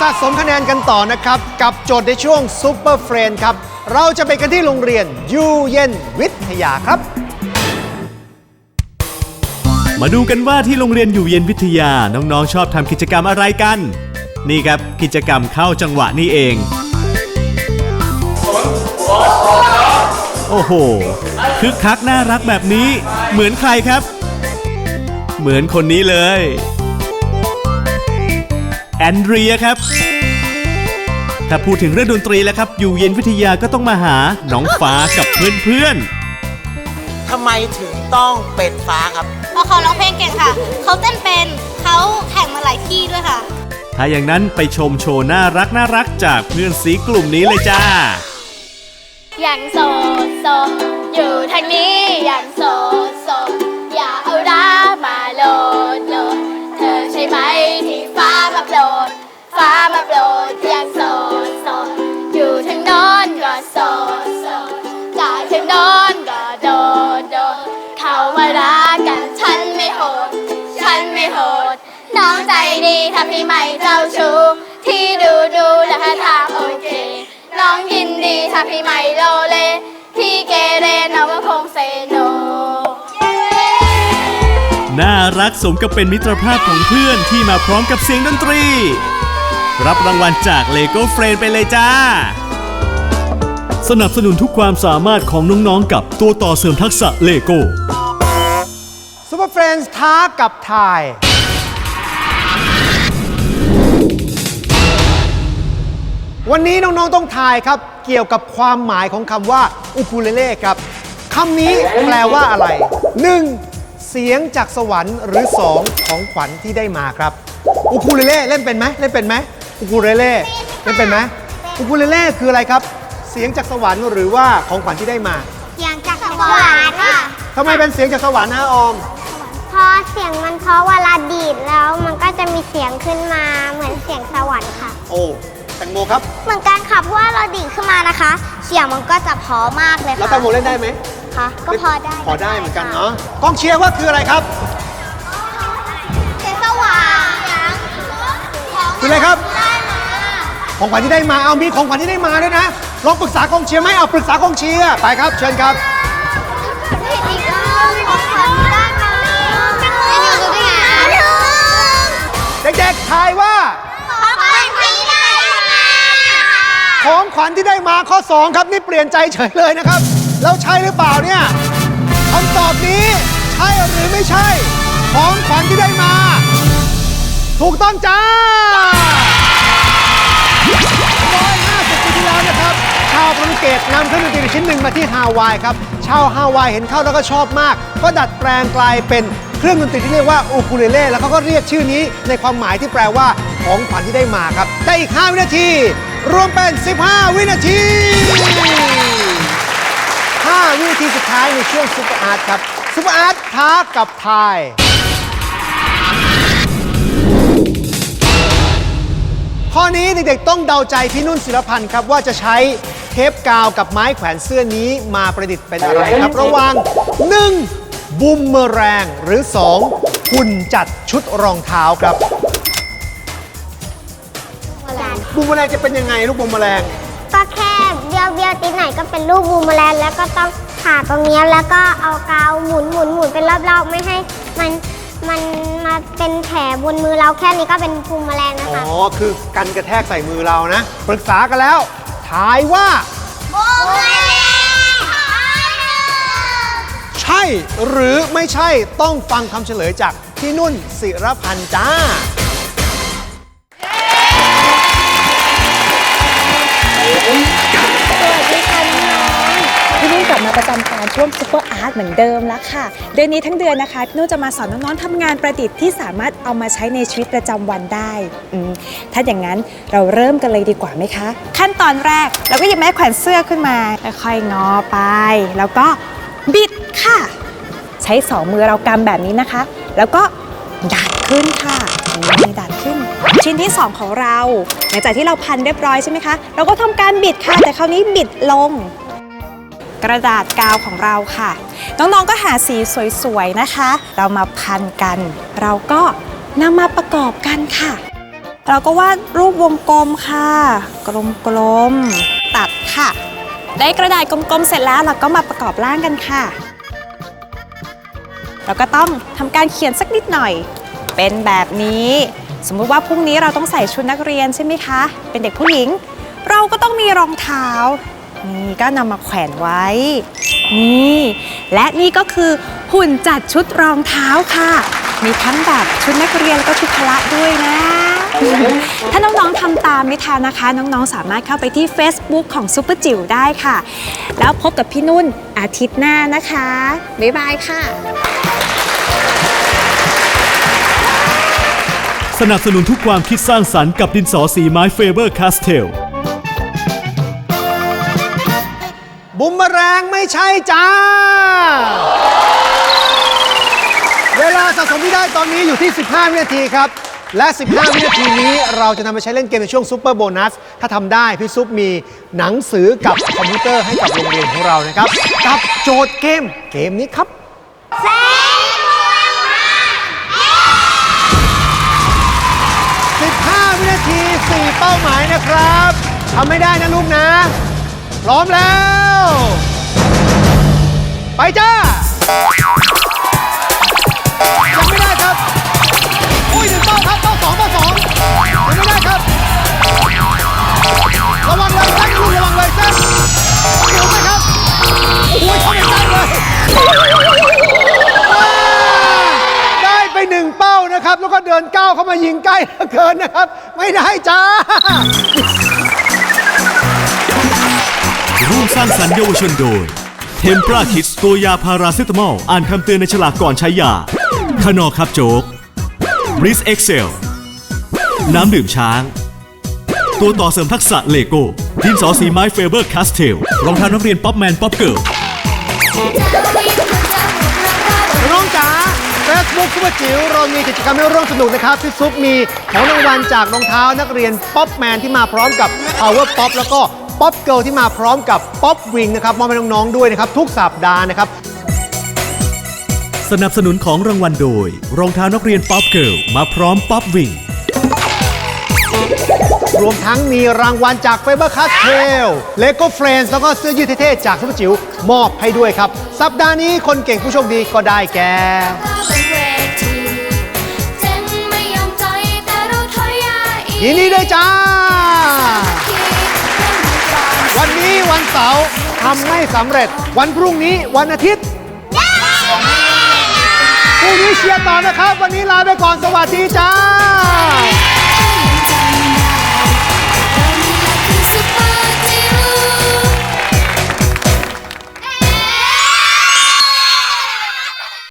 สะสมคะแนนกันต่อนะครับ กับโจทย์ในช่วงซูเปอร์เฟรนครับ เราจะไปกันที่โรงเรียนยูเย็นวิทยาครับ มาดูกันว่าที่โรงเรียนอยู่เย็นวิทยาน้องๆ ชอบทำกิจกรรมอะไรกัน นี่ครับกิจกรรมเข้าจังหวะนี่เอง โอ้โหคึกคักน่ารักแบบนี้ เหมือนใครครับ เหมือนคนนี้เลย แอนเดรียครับ ถ้าพูดถึงเรื่องดนตรีแล้วครับ อยู่เย็นวิทยาก็ต้องมาหาน้องฟ้ากับเพื่อนๆทำไมถึงต้องเป็นฟ้าครับ เพราะเขาร้องเพลงเก่งค่ะ เขาเต้นเป็น เขาแข่งมาหลายที่ด้วยค่ะ ถ้าอย่างนั้นไปชมโชว์น่ารักน่ารักจากเพื่อนสีกลุ่มนี้เลยจ้า อย่างโสดโสดอยู่ทางนี้ อย่างโสด องใจดีทำให้ไม่เจ้าชู้ที่ดูดูและท่าทางโอเค น้องยินดีทำให้ไม่โลเล ที่เกเรน้องก็คงเซโน น่ารักสมกับเป็นมิตรภาพของเพื่อนที่มาพร้อมกับเสียงดนตรี รับรางวัลจากเลโก้เฟรนไปเลยจ้า สนับสนุนทุกความสามารถของน้องๆกับตัวต่อเสริมทักษะเลโก้ซูเปอร์เฟรนด์ท้ากับทาย วันนี้น้องๆต้องทายครับ เกี่ยวกับความหมายของคำว่าอุคูเลเล่ครับคำนี้แปลว่าอะไร 1. เสียงจากสวรรค์หรือ 2. ของขวัญที่ได้มาครับอุคูเลเล่เล่นเป็นไหมเล่นเป็นไหมอุคูเลเล่เล่นเป็นไหมอุคูเลเล่คืออะไรครับ เสียงจากสวรรค์หรือว่าของขวัญที่ได้มาเสียงจากสวรรค์ทำไมเป็นเสียงจากสวรรค์นะออมพอเสียงมันเพราะเวลาดีดแล้วมันก็จะมีเสียงขึ้นมาเหมือนเสียงสวรรค์ค่ะ โอ้ แตงโมครับ เหมือนกันค่ะเพราะว่าเราดีดขึ้นมานะคะ เสียงมันก็จะเพอมากเลยแล้วค่ะแตงโมเล่นได้ไหมค่ะก็พอได้พอได้เหมือนกันเนาะกองเชียร์ว่าคืออะไรครับ เสียงสว่างคืออะไรครับของขวัญที่ได้มาเอามีของขวัญที่ได้มาด้วยนะลองปรึกษากองเชียร์ไหมเอาปรึกษากองเชียร์ไปครับ เชิญครับ ขวัญที่ได้มาข้อ 2 ครับนี่เปลี่ยนใจเฉยเลยนะครับ แล้วใช่หรือเปล่าเนี่ยคำตอบนี้ใช่หรือไม่ใช่ ของขวัญที่ได้มา ถูกต้องจ้า150ปีที่แล้วนะครับ ชาวโปรตุเกสนำเครื่องดนตรีชิ้นหนึ่งมาที่ฮาวายครับ ชาวฮาวายเห็นเข้าแล้วก็ชอบมาก ก็ดัดแปลงกลายเป็นเครื่องดนตรีที่เรียกว่าอูคูเลเล่แล้วเขาก็เรียกชื่อนี้ในความหมายที่แปลว่าของขวัญที่ได้มาครับ ได้อีก 5 วินาที รวมเป็น 15 วินาที 5 วินาทีสุดท้ายในช่วงซุปเปอร์อาร์ตครับซุปเปอร์อาร์ตท้ากับทาย ข้อนี้เด็กๆต้องเดาใจพี่นุ่นศิลพันธ์ครับ ว่าจะใช้เทปกาวกับไม้แขวนเสื้อนี้มาประดิษฐ์เป็นอะไรครับ ระหว่าง 1. บุมเมอแรงหรือ 2. หุ่นจัดชุดรองเท้าครับ บุมเมอแรงจะเป็นยังไงลูกบุมเมอแรงก็แค่เบี้ยวเบี้ยวๆติดไหนก็เป็นรูปบูมแมลงแล้วก็ต้องผ่าตรงเนี้ยแล้วก็เอากาวหมุนหมุนหมุนเป็นรอบๆไม่ให้มันมันมาเป็นแผลบนมือเราแค่นี้ก็เป็นภูมิแมลงนะคะอ๋อคือกันกระแทกใส่มือเรานะ ปรึกษากันแล้วทายว่าบูมแมลงใช่หรือไม่ใช่ต้องฟังคำเฉลยจากพี่นุ่นศิรพันธ์จ้า ประจำการช่วงซุปเปอร์อาร์ตเหมือนเดิมแล้วค่ะ เดือนนี้ทั้งเดือนนะคะพี่นุ่นจะมาสอนน้องๆทำงานประดิษฐ์ที่สามารถเอามาใช้ในชีวิตประจำวันได้อืมถ้าอย่างนั้นเราเริ่มกันเลยดีกว่าไหมคะ ขั้นตอนแรกเราก็หยิบไม้แขวนเสื้อขึ้นมาค่อยๆงอไป แล้วก็บิดค่ะ ใช้สองมือเรากำแบบนี้นะคะ แล้วก็ดัดขึ้นค่ะนี่ดัดขึ้น ชิ้นที่ 2 ของเราหลังจากที่เราพันเรียบร้อยใช่ไหมคะ เราก็ทำการบิดค่ะ แต่คราวนี้บิดลง กระดาษกาวของเราค่ะ น้องๆก็หาสีสวยๆนะคะ เรามาพันกัน เราก็นำมาประกอบกันค่ะ เราก็วาดรูปวงกลมค่ะ กลมๆตัดค่ะ ได้กระดาษกลมๆเสร็จแล้วเราก็มาประกอบร่างกันค่ะ เราก็ต้องทำการเขียนสักนิดหน่อย เป็นแบบนี้ สมมุติว่าพรุ่งนี้เราต้องใส่ชุดนักเรียนใช่ไหมคะ เป็นเด็กผู้หญิง เราก็ต้องมีรองเท้า นี่ก็นำมาแขวนไว้ นี่ และนี่ก็คือหุ่นจัดชุดรองเท้าค่ะ มีทั้งแบบชุดนักเรียนแล้วก็ชุดพละด้วยนะ ถ้าน้องๆทำตามไม่ทันนะคะ น้องๆสามารถเข้าไปที่ Facebook ของซุปเปอร์จิ๋วได้ค่ะ แล้วพบกับพี่นุ่นอาทิตย์หน้านะคะ บ๊ายบายค่ะ สนับสนุนทุกความคิดสร้างสรรค์กับดินสอสีไม้เฟเบอร์คาสเทล บุมเมอแรงไม่ใช่จ้า เวลาสะสมที่ได้ตอนนี้อยู่ที่ 15 วินาทีครับ และ 15 วินาทีนี้เราจะนำไปใช้เล่นเกมในช่วงซูเปอร์โบนัส ถ้าทำได้ พี่ซุปมีหนังสือกับคอมพิวเตอร์ให้กับโรงเรียนของเรานะครับ กับโจทย์เกมเกมนี้ครับ 15 วินาที 4 เป้าหมายนะครับทำไม่ได้นะลูกนะ ร้อมแล้ว ไปจ้า ยังไม่ได้ครับ อุ้ยหนึ่งเป้าครับเป้าสองเป้าสองยังไม่ได้ครับ ระวังเลยเส้นลูกระวังเลยเส้นอยู่ไหมครับ โอ้ยเข้าไปใกล้เลยว้าได้ไปหนึ่งเป้านะครับ แล้วก็เดินก้าวเข้ามายิงใกล้เหลือเกินนะครับ ไม่ได้จ้า ร่วมสร้างสรรค์เยาวชนโดย เทมปราคิดตัวยาพาราเซตามอล อ่านคำเตือนในฉลากก่อนใช้ยาคนอครับโจ๊กบริสเอ็กเซลน้ำดื่มช้าง ตัวต่อเสริมทักษะเลโก้ดินสอสีไม้เฟเบอร์คาสเทลรองเท้านักเรียนป๊อปแมนป๊อปเกิร์ลน้องจ๋าเฟซบุ๊กซุปเปอร์จิ๋วเรามีกิจกรรมให้ร่วมสนุกนะครับพี่ซุปมีของรางวัลจากรองเท้านักเรียนป๊อปแมนที่มาพร้อมกับ Power Pop แล้วก็ ป๊อปเกิลที่มาพร้อมกับป๊อปวิงนะครับมอบให้น้องๆด้วยนะครับทุกสัปดาห์นะครับสนับสนุนของรางวัลโดย รองเท้านักเรียนป๊อปเกิลมาพร้อมป๊อปวิงรวมทั้งมีรางวัลจาก Faber Castell Lego Friends แล้วก็เสื้อยืดเท่ๆจากซุปเปอร์จิ๋วมอบให้ด้วยครับ สัปดาห์นี้คนเก่งผู้โชคดีก็ได้แก่ยินดีด้วยจ้าวันนี้ วันเสาร์ทำไม่สำเร็จ วันพรุ่งนี้วันอาทิตย์พรุ่งนี้เชียร์ต่อนะครับ วันนี้ลาไปก่อนสวัสดีจ้า